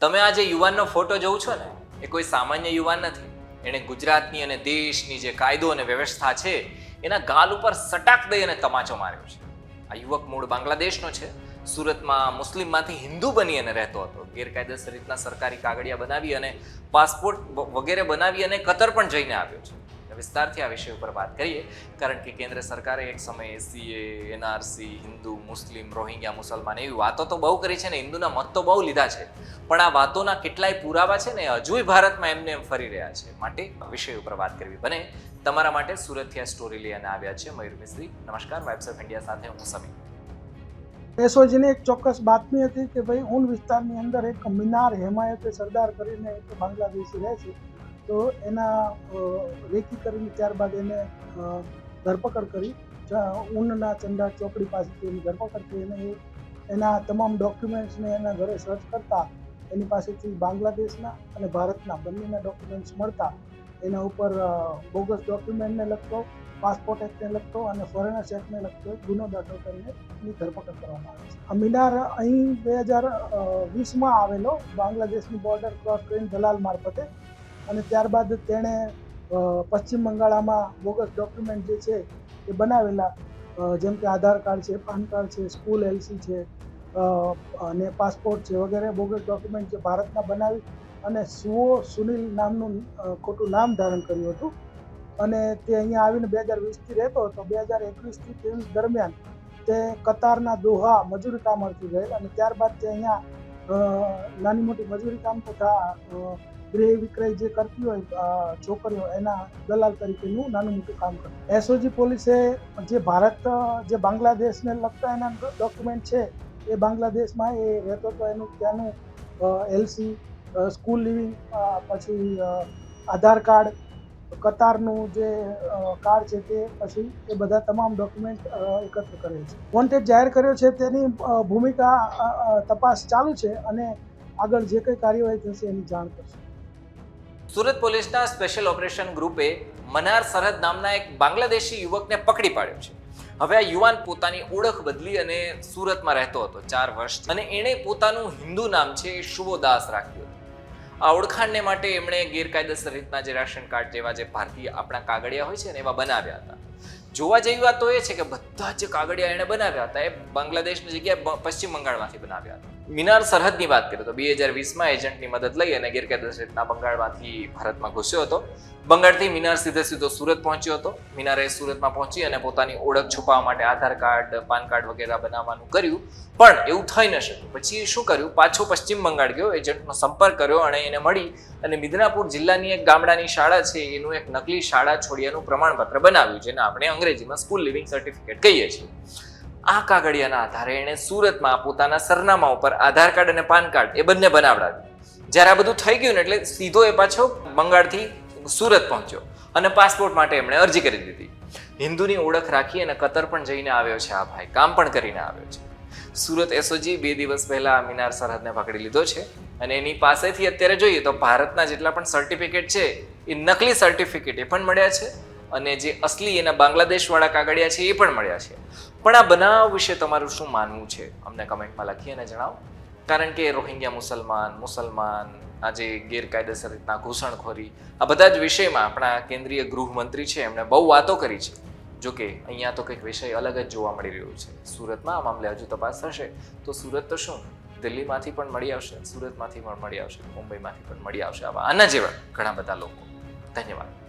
તમે આ જે યુવાનનો ફોટો જોઉં છો ને, એ કોઈ સામાન્ય યુવાન નથી. એણે ગુજરાતની અને દેશની જે કાયદો અને વ્યવસ્થા છે, એના ગાલ ઉપર સટાક દઈ અને તમાચો માર્યો છે. આ યુવક મૂળ બાંગ્લાદેશનો છે. સુરતમાં મુસ્લિમમાંથી હિન્દુ બની અને રહેતો હતો. ગેરકાયદેસર રીતના સરકારી કાગળિયા બનાવી અને પાસપોર્ટ વગેરે બનાવી અને કતર પણ જઈને આવ્યો છે. વિસ્તારથી આ વિષય ઉપર વાત કરીએ. કારણ કે કેન્દ્ર સરકારે એક સમયે સીએ એનઆરસી હિન્દુ, મુસ્લિમ, રોહિંગ્યા, મુસલમાન એવી વાતો તો બહુ કરી છે ને હિન્દુના મત તો બહુ લીધા છે. પણ આ વાતોના કેટલાય પુરાવા છે ને હજુય ભારતમાં એમને એમ ફરી રહ્યા છે. માટે વિષય ઉપર વાત કરવી બને. તમારા માટે સુરતથી આ સ્ટોરી લઈને આવ્યા છે મયુર મિસ્ત્રી. નમસ્કાર વાઇબ્સ ઓફ ઇન્ડિયા સાથે હું સમી એસઓજીની એક ચોક્કસ બાતમી હતી કે ભાઈ ઊન વિસ્તારની અંદર એક મિનાર હેમાયતે સરદાર કરીને એક બાંગ્લાદેશી રહે છે. તો એના રેકી કરીને ત્યારબાદ એને ધરપકડ કરી ઊનના ચંદા ચોકડી પાસેથી એની ધરપકડ કરી અને એના તમામ ડોક્યુમેન્ટ્સને એના ઘરે સર્ચ કરતા, એની પાસેથી બાંગ્લાદેશના અને ભારતના બંનેના ડોક્યુમેન્ટ્સ મળતા, એના ઉપર બોગસ ડોક્યુમેન્ટને લગતો પાસપોર્ટ એક્ટને લગતો અને ફોરેનર્સ એક્ટને લગતો ગુનો દાખલ કરીને એની ધરપકડ કરવામાં આવે છે. મિનાર અહીં બે હજાર વીસમાં આવેલો બાંગ્લાદેશની બોર્ડર ક્રોસ કરીને દલાલ મારફતે અને ત્યારબાદ તેણે પશ્ચિમ બંગાળમાં બોગસ ડોક્યુમેન્ટ જે છે એ બનાવેલા. જેમ કે આધાર કાર્ડ છે, પાન કાર્ડ છે, સ્કૂલ એલસી છે અને પાસપોર્ટ છે વગેરે બોગસ ડોક્યુમેન્ટ જે ભારતના બનાવી અને સુઓ સુનિલ નામનું ખોટું નામ ધારણ કર્યું હતું. અને તે અહીંયા આવીને બે હજાર વીસથી રહેતો હતો. બે હજાર એકવીસથી ત્રેવીસ દરમિયાન તે કતારના દોહા મજૂરી કામ અર્થી ગયેલ અને ત્યારબાદ તે અહીંયા નાની મોટી મજૂરી કામ તથા અ, વિક્રય જે કરતી હોય છોકરીઓ એના દલાલ તરીકેનું નાનું મોટું કામ કરતું એસઓજી પોલીસે જે ભારત જે બાંગ્લાદેશને લગતા એના ડોક્યુમેન્ટ છે એ બાંગ્લાદેશમાં એ રહેતો હતો એનું ત્યાંનું એલસી સ્કૂલ લિવિંગ પછી આધાર કાર્ડ કતારનું જે કાર્ડ છે તે પછી એ બધા તમામ ડોક્યુમેન્ટ એકત્ર કરેલ છે. વોન્ટેડ જાહેર કર્યો છે તેની ભૂમિકા તપાસ ચાલુ છે અને આગળ જે કંઈ કાર્યવાહી થશે એની જાણ કરશે. સુરત પોલીસના સ્પેશિયલ ઓપરેશન ગ્રુપે મનાર સરહદ નામના એક બાંગ્લાદેશી યુવકને પકડી પાડ્યો છે. હવે આ યુવાન પોતાની ઓળખ બદલી અને સુરતમાં રહેતો હતો ચાર વર્ષ અને એણે પોતાનું હિન્દુ નામ છે શુભો શુભોદાસ રાખ્યું આ ઓળખાણને માટે એમણે ગેરકાયદેસર રીતના જે રાશન કાર્ડ જેવા જે ભારતીય આપણા કાગળિયા હોય છે ને એવા બનાવ્યા હતા. જોવા જેવી વાત તો એ છે કે બધા જે કાગળિયા એણે બનાવ્યા હતા. એ બાંગ્લાદેશની જગ્યાએ પશ્ચિમ બંગાળમાંથી બનાવ્યા હતા. મિનાર સરહદની વાત કરીએ તો બે હજાર વીસમાં એજન્ટની મદદ લઈ અને ગેરકાયદેસર રીતના બંગાળમાંથી ભારતમાં ઘૂસ્યો હતો. બંગાળથી મિનાર સીધે સીધો સુરત પહોંચ્યો હતો. મિનારે સુરતમાં પહોંચી અને પોતાની ઓળખ છુપાવવા માટે આધાર કાર્ડ, પાન કાર્ડ વગેરે બનાવવાનું કર્યું. પણ એવું થઈ ન શક્યું. પછી શું કર્યું? પાછો પશ્ચિમ બંગાળ ગયો, એજન્ટનો સંપર્ક કર્યો અને એને મળી અને મિદનાપુર જિલ્લાની એક ગામડાની શાળા છે. એનું એક નકલી શાળા છોડિયાનું પ્રમાણપત્ર બનાવ્યું, જેને આપણે અંગ્રેજીમાં સ્કૂલ લિવિંગ સર્ટિફિકેટ કહીએ છીએ. આ કાગળિયાના આધારે એણે સુરતમાં પોતાના સરનામા ઉપર આધાર કાર્ડ અને પાન કાર્ડ એ બંને બનાવડાવ્યું. જ્યારે આ બધું થઈ ગયું ને એટલે સીધો એ પાછો બંગાળથી સુરત પહોંચ્યો અને પાસપોર્ટ માટે એમણે અરજી કરી દીધી. હિન્દુની ઓળખ રાખી અને કતર પણ જઈને આવ્યો છે આ ભાઈ. કામ પણ કરીને આવ્યો છે. સુરત એસઓજી બે દિવસ પહેલા મિનાર સરહદને પકડી લીધો છે અને એની પાસેથી અત્યારે જોઈએ તો ભારતના જેટલા પણ સર્ટિફિકેટ છે, એ નકલી સર્ટિફિકેટ એ પણ મળ્યા છે. અને જે અસલી એના બાંગ્લાદેશવાળા કાગળિયા છે એ પણ મળ્યા છે. પણ આ બનાવ વિશે તમારું શું માનવું છે? અમને કમેન્ટમાં લખી અને જણાવો. કારણ કે રોહિંગ્યા મુસલમાન મુસલમાન આજે ગેરકાયદેસર રીતના ઘૂસણખોરી, આ બધા જ વિષયમાં આપણા કેન્દ્રીય ગૃહમંત્રી છે, એમણે બહુ વાતો કરી છે. જો કે અહીંયા તો કંઈક વિષય અલગ જ જોવા મળી રહ્યો છે. સુરતમાં આ મામલે હજુ તપાસ થશે. તો સુરત તો શું? દિલ્હીમાંથી પણ મળી આવશે? સુરતમાંથી પણ મળી આવશે? મુંબઈમાંથી પણ મળી આવશે? આવા આના જેવા ઘણા બધા લોકો. ધન્યવાદ.